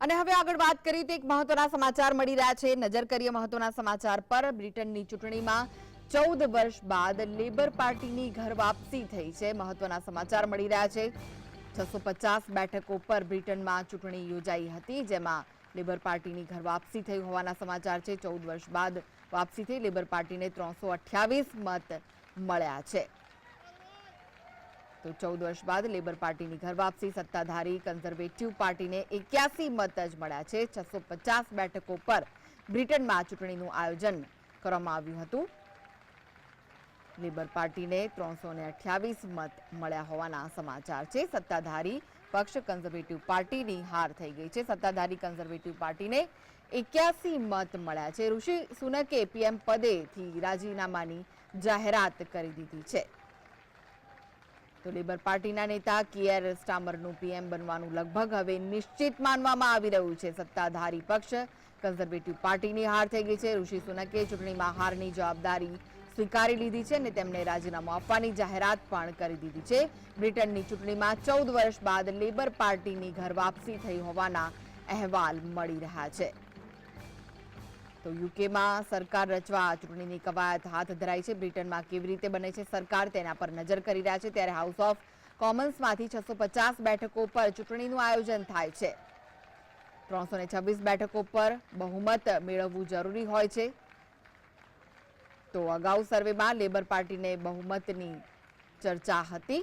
અને હવે આગળ વાત કરીએ તો એક મહત્વના સમાચાર મળી રહ્યા છે. નજર કરીએ મહત્વના સમાચાર પર. બ્રિટનની ચૂંટણીમાં ચૌદ વર્ષ બાદ લેબર પાર્ટીની ઘર વાપસી થઈ છે. મહત્વના સમાચાર મળી રહ્યા છે. છસો પચાસ બેઠકો પર બ્રિટનમાં ચૂંટણી યોજાઈ હતી, જેમાં લેબર પાર્ટીની ઘર વાપસી થઈ હોવાના સમાચાર છે. ચૌદ વર્ષ બાદ વાપસી થઈ લેબર પાર્ટીને ત્રણસો અઠ્યાવીસ મત મળ્યા છે. તો ચૌદ વર્ષ બાદ લેબર પાર્ટીની ઘર વાપસી સત્તાધારી કન્ઝર્વેટિવ પાર્ટીને એક્યાસી મત જ મળ્યા છે. છસો બેઠકો પર બ્રિટનમાં ચૂંટણીનું આયોજન કરવામાં આવ્યું હતું. લેબર પાર્ટીને ત્રણસો મત મળ્યા હોવાના સમાચાર છે. સત્તાધારી પક્ષ કન્ઝર્વેટિવ પાર્ટીની હાર થઈ ગઈ છે. સત્તાધારી કન્ઝર્વેટિવ પાર્ટીને એક્યાસી મત મળ્યા છે. ઋષિ સુનકે પીએમ પદેથી રાજીનામાની જાહેરાત કરી દીધી છે. તો લેબર પાર્ટીના નેતા કિયર સ્ટામરનું પીએમ બનવાનું લગભગ હવે નિશ્ચિત માનવામાં આવી રહ્યું છે. સત્તાધારી પક્ષ કન્ઝર્વેટિવ પાર્ટીની હાર થઈ ગઈ છે. ઋષિ સુનકે ચૂંટણીમાં હારની જવાબદારી સ્વીકારી લીધી છે અને તેમણે રાજીનામું આપવાની જાહેરાત પણ કરી દીધી છે. બ્રિટનની ચૂંટણીમાં ચૌદ વર્ષ બાદ લેબર પાર્ટીની ઘર વાપસી થઈ હોવાના અહેવાલ મળી રહ્યા છે. તો યુકેમાં સરકાર રચવા ચૂંટણીની કવાયત હાથ ધરાઈ છે. બ્રિટનમાં કેવી રીતે બને છે સરકાર તેના પર નજર કરી રહ્યા છે. ત્યારે હાઉસ ઓફ કોમન્સમાંથી છસો પચાસ બેઠકો પર ચૂંટણીનું આયોજન થાય છે. ત્રણસો છવ્વીસ બેઠકો પર બહુમત મેળવવું જરૂરી હોય છે. તો અગાઉ સર્વેમાં લેબર પાર્ટીને બહુમતની ચર્ચા હતી.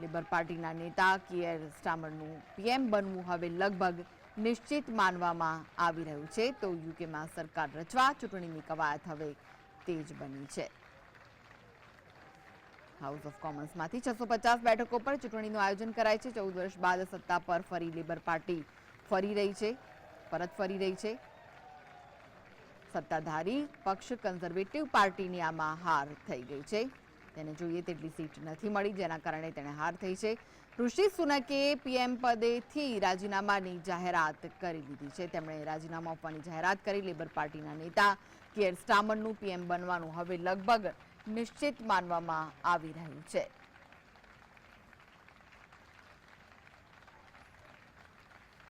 લેબર પાર્ટીના નેતા કિયર સ્ટામરનું પીએમ બનવું હવે લગભગ નિશ્ચિત માનવામાં આવી રહ્યું છે તો યુકેમાં સરકાર રચવા ચૂંટણીની કવાયત હવે તેજ બની છે. હાઉસ ઓફ કોમન્સમાંથી છસો પચાસ બેઠકો પર ચૂંટણીનું આયોજન કરાય છે. ચૌદ વર્ષ બાદ સત્તા પર ફરી લેબર પાર્ટી ફરી રહી છે, પરત ફરી રહી છે. સત્તાધારી પક્ષ કન્ઝર્વેટિવ પાર્ટીની આમાં હાર થઈ ગઈ છે. તેને જોઈએ તેટલી સીટ નથી મળી, જેના કારણે તેણે હાર થઈ છે. ઋષિ સુનકે પીએમ પદેથી રાજીનામાની જાહેરાત કરી દીધી છે. તેમણે રાજીનામું આપવાની જાહેરાત કરી. લેબર પાર્ટીના નેતા કેર સ્ટામરનું પીએમ બનવાનું હવે લગભગ નિશ્ચિત માનવામાં આવી રહ્યું છે.